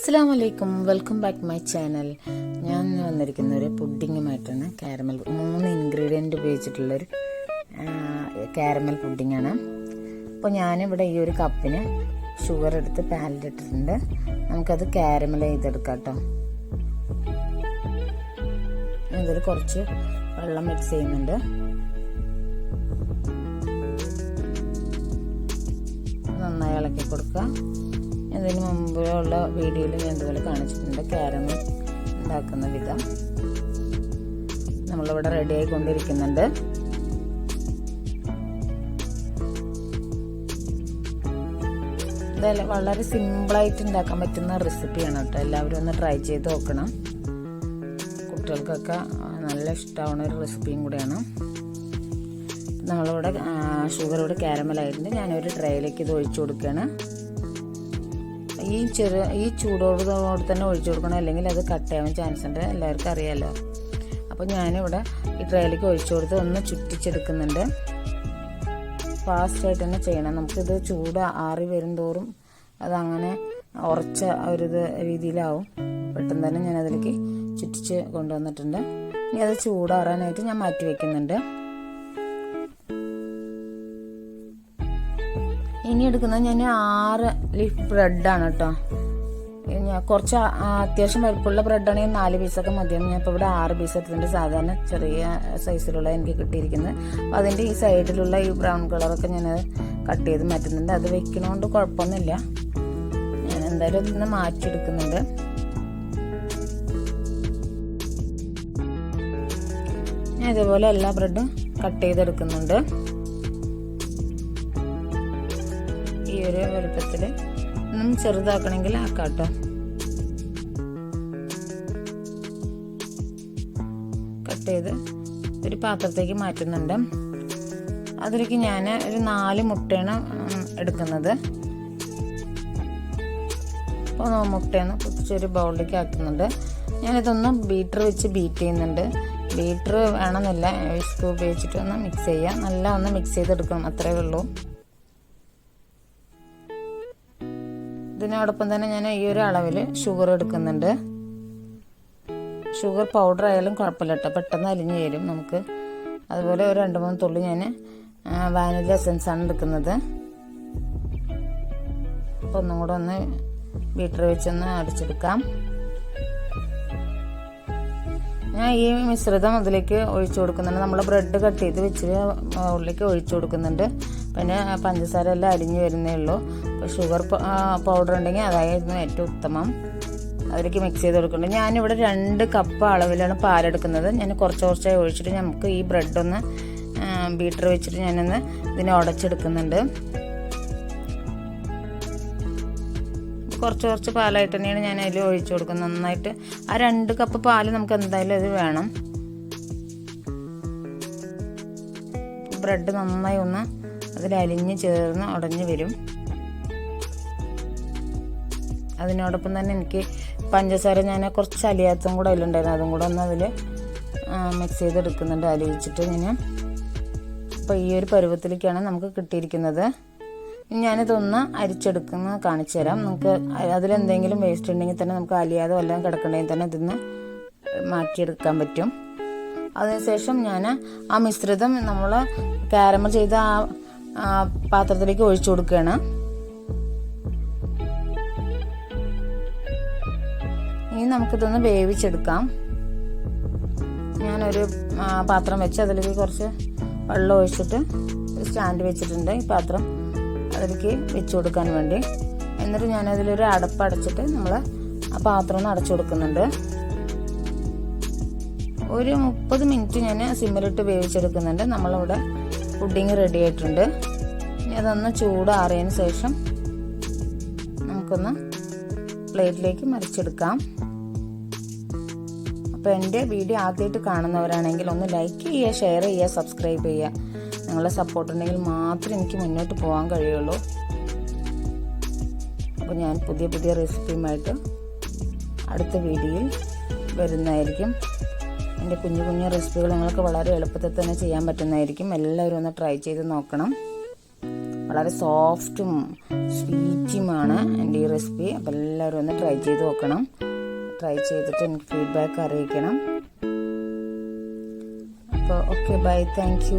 അസ്സാം വലൈക്കും welcome back my channel ഞാൻ വന്നിരിക്കുന്ന ഒരു പുഡിങ്ങുമായിട്ടാണ് കാരമൽ മൂന്ന് ഇൻഗ്രീഡിയന്റ് ഉപയോഗിച്ചിട്ടുള്ളൊരു കാരമൽ പുഡിങ്ങാണ്. അപ്പോൾ ഞാനിവിടെ ഈ ഒരു കപ്പിന് ഷുഗർ എടുത്ത് പാലിലിട്ടിട്ടുണ്ട് നമുക്കത് കാരമൽ ചെയ്തെടുക്കാം കേട്ടോ. ഇതിൽ കുറച്ച് വെള്ളം മിക്സ് ചെയ്യുന്നുണ്ട്. നന്നായി ഇളക്കി കൊടുക്കുക. ഇതിന് മുമ്പുള്ള വീഡിയോയിൽ ഞാൻ ഇതുപോലെ കാണിച്ചിട്ടുണ്ട്. ക്യാരമൽ ഉണ്ടാക്കുന്ന വിധം. നമ്മളിവിടെ റെഡി ആയിക്കൊണ്ടിരിക്കുന്നുണ്ട്. ഇതെല്ലാം വളരെ സിമ്പിളായിട്ട് ഉണ്ടാക്കാൻ പറ്റുന്ന റെസിപ്പിയാണ് കേട്ടോ. എല്ലാവരും ഒന്ന് ട്രൈ ചെയ്ത് നോക്കണം. കുട്ടികൾക്കൊക്കെ നല്ല ഇഷ്ടമാവുന്ന ഒരു റെസിപ്പിയും കൂടെയാണ്. നമ്മളിവിടെ ഷുഗർ ഇവിടെ ക്യാരമലായിട്ടുണ്ട് ഞാനൊരു ട്രേയിലേക്ക് ഇത് ഒഴിച്ചു കൊടുക്കുകയാണ്. ഈ ചെറു ഈ ചൂടോടുകൂടെ തന്നെ ഒഴിച്ചു കൊടുക്കണം. അല്ലെങ്കിൽ അത് കട്ടയാവാൻ ചാൻസ് ഉണ്ട് എല്ലാവർക്കും അറിയാമല്ലോ അപ്പോൾ ഞാനിവിടെ ഈ ട്രേയിലേക്ക് ഒഴിച്ചു കൊടുത്ത് ഒന്ന് ചുറ്റിച്ചെടുക്കുന്നുണ്ട്. ഫാസ്റ്റായിട്ട് തന്നെ ചെയ്യണം. നമുക്കിത് ചൂട് ആറി വരും തോറും അതങ്ങനെ ഉറച്ച ഒരു രീതിയിലാവും. പെട്ടെന്ന് തന്നെ ഞാൻ അതിലേക്ക് ചുറ്റിച്ച് കൊണ്ടുവന്നിട്ടുണ്ട്. ഇനി അത് ചൂടാറാനായിട്ട് ഞാൻ മാറ്റി വെക്കുന്നുണ്ട്. ഇനി എടുക്കുന്നത് ഞാൻ ആറ് ലീഫ് ബ്രെഡാണ് കേട്ടോ. ഞാൻ കുറച്ച് അത്യാവശ്യം വലുപ്പമുള്ള ബ്രെഡാണെങ്കിൽ നാല് പീസൊക്കെ മതിയാവും. ഞാൻ ഇപ്പോൾ ഇവിടെ ആറ് പീസ് എടുത്തിട്ടുണ്ട്. സാധാരണ ചെറിയ സൈസിലുള്ള എനിക്ക് കിട്ടിയിരിക്കുന്നത്. അപ്പോൾ അതിന്റെ ഈ സൈഡിലുള്ള ഈ ബ്രൗൺ കളറൊക്കെ ഞാൻ കട്ട് ചെയ്ത് മാറ്റുന്നുണ്ട്. അത് വെക്കണോണ്ട് കുഴപ്പമൊന്നുമില്ല. ഞാൻ എന്തായാലും ഇതിന്ന് മാറ്റിയെടുക്കുന്നുണ്ട്. ഞാൻ ഇതുപോലെ എല്ലാ ബ്രെഡും കട്ട് ചെയ്തെടുക്കുന്നുണ്ട്. ഒരു വലുപ്പത്തിൽ ഒന്നും ചെറുതാക്കണമെങ്കിൽ ആക്കാട്ടോ. കട്ട് ചെയ്ത് ഒരു പാത്രത്തേക്ക് മാറ്റുന്നുണ്ട്. അതിലേക്ക് ഞാൻ ഒരു നാല് മുട്ടയാണ് എടുക്കുന്നത്. അപ്പോൾ മുട്ടയാണ് കുത്തിച്ചൊരു ബൗളിലേക്ക് ആക്കുന്നുണ്ട്. ഞാനിതൊന്ന് ബീറ്റർ വെച്ച് ബീറ്റ് ചെയ്യുന്നുണ്ട്. ബീറ്റർ വേണമെന്നില്ല വിസ്ക് ഉപയോഗിച്ചിട്ട് ഒന്ന് മിക്സ് ചെയ്യുക നല്ല ഒന്ന് മിക്സ് ചെയ്തെടുക്കണം അത്രേ ഉള്ളൂ. ഇതിനോടൊപ്പം തന്നെ ഞാൻ ഈ ഒരു അളവിൽ ഷുഗർ എടുക്കുന്നുണ്ട്. ഷുഗർ പൗഡർ ആയാലും കുഴപ്പമില്ല കേട്ടോ പെട്ടെന്ന് അലിഞ്ഞു തരും നമുക്ക്. അതുപോലെ ഒരു രണ്ട് മൂന്ന് തുള്ളി ഞാൻ വാനില എസൻസ് ആണ് എടുക്കുന്നത്. അപ്പോൾ ഒന്നും കൂടെ ഒന്ന് ബീറ്റർ വെച്ചൊന്ന് അടിച്ചെടുക്കാം. ഞാൻ ഈ മിശ്രിതം അതിലേക്ക് ഒഴിച്ചു കൊടുക്കുന്നുണ്ട്. നമ്മൾ ബ്രെഡ് കട്ട് ചെയ്ത് വെച്ച് ഉള്ളിലേക്ക് ഒഴിച്ചു കൊടുക്കുന്നുണ്ട്. പിന്നെ പഞ്ചസാര എല്ലാം അരിഞ്ഞു വരുന്നേ ഉള്ളൂ. അപ്പോൾ ഷുഗർ പൗഡർ ഉണ്ടെങ്കിൽ അതായിരുന്നു ഏറ്റവും ഉത്തമം. അതിലേക്ക് മിക്സ് ചെയ്ത് കൊടുക്കുന്നുണ്ട്. ഞാനിവിടെ രണ്ട് കപ്പ് അളവിലാണ് പാലെടുക്കുന്നത് ഞാൻ കുറച്ച് കുറച്ചായി ഒഴിച്ചിട്ട് നമുക്ക് ഈ ബ്രെഡ് ഒന്ന് ബീറ്റർ വെച്ചിട്ട് ഞാനൊന്ന് ഇതിനെ ഉടച്ചെടുക്കുന്നുണ്ട്. കുറച്ച് കുറച്ച് പാലായിട്ട് തന്നെയാണ് ഞാൻ അതിൽ ഒഴിച്ചു കൊടുക്കുന്നത്. നന്നായിട്ട് ആ രണ്ട് കപ്പ് പാൽ നമുക്ക് എന്തായാലും അത് വേണം. ബ്രെഡ് നന്നായി ഒന്ന് അതിൽ അലിഞ്ഞ് ചേർന്ന് ഉടഞ്ഞ് വരും. അതിനോടൊപ്പം തന്നെ എനിക്ക് പഞ്ചസാര ഞാൻ കുറച്ച് അലിയാത്തതും കൂടെ അതിലുണ്ടായിരുന്നു. അതും കൂടെ ഒന്ന് അതിൽ മിക്സ് ചെയ്തെടുക്കുന്നുണ്ട്. അലിയിച്ചിട്ട് ഞാൻ അപ്പോൾ ഈ ഒരു പരുവത്തിലേക്കാണ് നമുക്ക് കിട്ടിയിരിക്കുന്നത്. ഞാനിതൊന്ന് അരിച്ചെടുക്കുന്ന കാണിച്ചു തരാം. നമുക്ക് അതിലെന്തെങ്കിലും വേസ്റ്റ് ഉണ്ടെങ്കിൽ തന്നെ നമുക്ക് അലിയാതെ വല്ലതും കിടക്കണമെങ്കിൽ തന്നെ ഇതിന്ന് മാറ്റിയെടുക്കാൻ പറ്റും. അതിനുശേഷം ഞാൻ ആ മിശ്രിതം നമ്മൾ കാരമൽ ചെയ്ത ആ പാത്രത്തിലേക്ക് ഒഴിച്ചു കൊടുക്കുകയാണ്. ഇനി നമുക്കിതൊന്ന് വേവിച്ചെടുക്കാം. ഞാനൊരു പാത്രം വെച്ച് അതിലേക്ക് കുറച്ച് വെള്ളം ഒഴിച്ചിട്ട് സ്റ്റാൻഡ് വെച്ചിട്ടുണ്ട് ഈ പാത്രം അതിലേക്ക് വെച്ച് കൊടുക്കാൻ വേണ്ടി. എന്നിട്ട് ഞാനതിലൊരു അടപ്പ് അടച്ചിട്ട് നമ്മൾ ആ പാത്രം ഒന്ന് അടച്ചു കൊടുക്കുന്നുണ്ട്. ഒരു മുപ്പത് മിനിറ്റ് ഞാൻ സിമ്മിലിട്ട് വേവിച്ചെടുക്കുന്നുണ്ട്. നമ്മളിവിടെ പുഡിങ് റെഡി ആയിട്ടുണ്ട്. ഇനി അതൊന്ന് ചൂടാറിയതിന് ശേഷം നമുക്കൊന്ന് പ്ലേറ്റിലേക്ക് മറിച്ചെടുക്കാം. അപ്പോൾ എന്റെ വീഡിയോ ആദ്യമായിട്ട് കാണുന്നവരാണെങ്കിൽ ഒന്ന് ലൈക്ക് ചെയ്യുക ഷെയർ ചെയ്യുക സബ്സ്ക്രൈബ് ചെയ്യുക. നിങ്ങളുടെ സപ്പോർട്ട് ഉണ്ടെങ്കിൽ മാത്രമേ എനിക്ക് മുന്നോട്ട് പോകാൻ കഴിയുള്ളൂ. അപ്പോൾ ഞാൻ പുതിയ പുതിയ റെസിപ്പിയുമായിട്ട് അടുത്ത വീഡിയോയിൽ വരുന്നതായിരിക്കും. എന്റെ കുഞ്ഞു കുഞ്ഞു റെസിപ്പികൾ നിങ്ങൾക്ക് വളരെ എളുപ്പത്തിൽ തന്നെ ചെയ്യാൻ പറ്റുന്നതായിരിക്കും. എല്ലാവരും ഒന്ന് ട്രൈ ചെയ്ത് നോക്കണം. വളരെ സോഫ്റ്റും സ്വീറ്റുമാണ് എന്റെ ഈ റെസിപ്പി അപ്പോൾ എല്ലാവരും ഒന്ന് ട്രൈ ചെയ്ത് നോക്കണം. ട്രൈ ചെയ്തിട്ട് എനിക്ക് ഫീഡ്ബാക്ക് അറിയിക്കണം. അപ്പോൾ ഓക്കെ ബൈ താങ്ക്